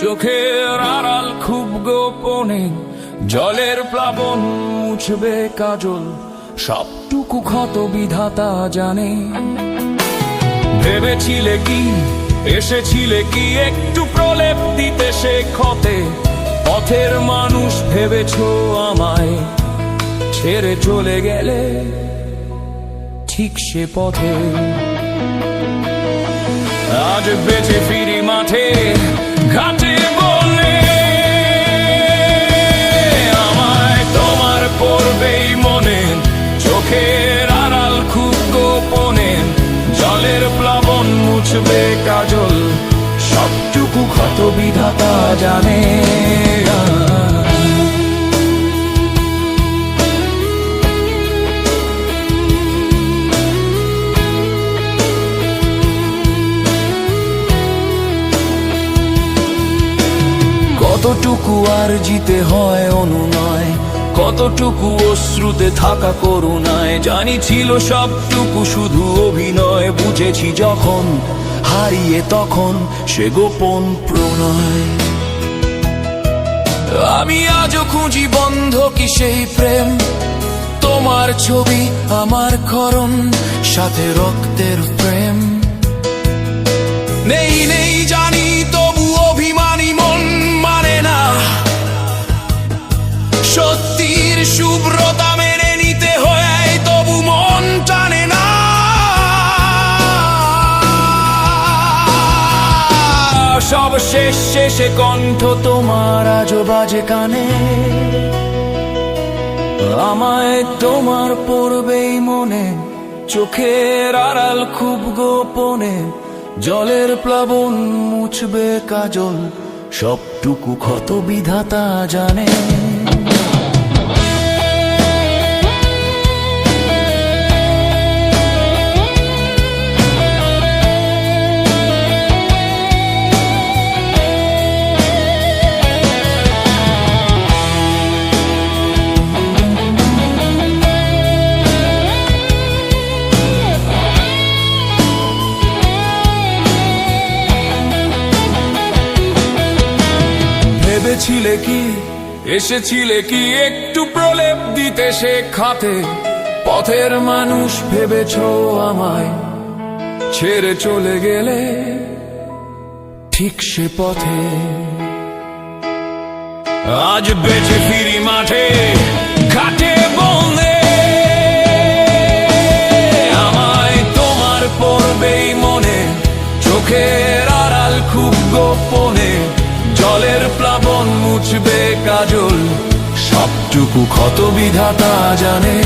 চোখের আড়াল খুব গোপনে। জলের প্লাবন মুছবে কাজল, সবটুকু ক্ষত বিধাতা জানে। ভেবেছিলে কি, এসেছিলে কি, একটু প্রলেপ দিতে সে ক্ষতে। পথের মানুষ ভেবেছ আমায়, ছেড়ে চলে গেলে ঠিক সে পথে। আজ বেঁচে ফিরি মাঠে, ঘাটে বলে। আমায় তোমার পড়বেই মনে, চোখের আড়াল খুব গোপনে। জলের প্লাবন মুছবে কাজল, সবটুকু ক্ষত বিধাতা জানে। কতটুকু আর জিতে হয় অনুনয়? কতটুকু অশ্রুতে থাকা করুণায়? জানি ছিল সবটুকু শুধু অভিনয়। বুঝেছি যখন হারিয়ে তখন সে গোপন প্রণয়। আমি আজও খুঁজি বন্ধ কি সেই প্রেম? তোমার ছবি আমার করণ সাথে রক্তের প্রেম। নেই নেই জানি সব শেষ, শেষে কণ্ঠ তোমার আজ বাজে কানে। আমায় তোমার পড়বেই মনে, চোখের আড়াল খুব গোপনে, জলের প্লাবন মুছবে কাজল, সবটুকু ক্ষত বিধাতা জানে। ভেবেছিলে কি? এসেছিলে কি একটু প্রলেপ দিতে সে খাতে পথের মানুষ ভেবেছ আমায় ছেড়ে চলে গেলে ঠিক সে পথে। আজ বেঁচে ফিরি মাঠে, ঘাটে বলে আমায় তোমার পড়বেই মনে, চোখের আড়াল খুব গোপনে। জলের প্লাবন মুছবে কাজল সবটুকু ক্ষত বিধাতা জানে।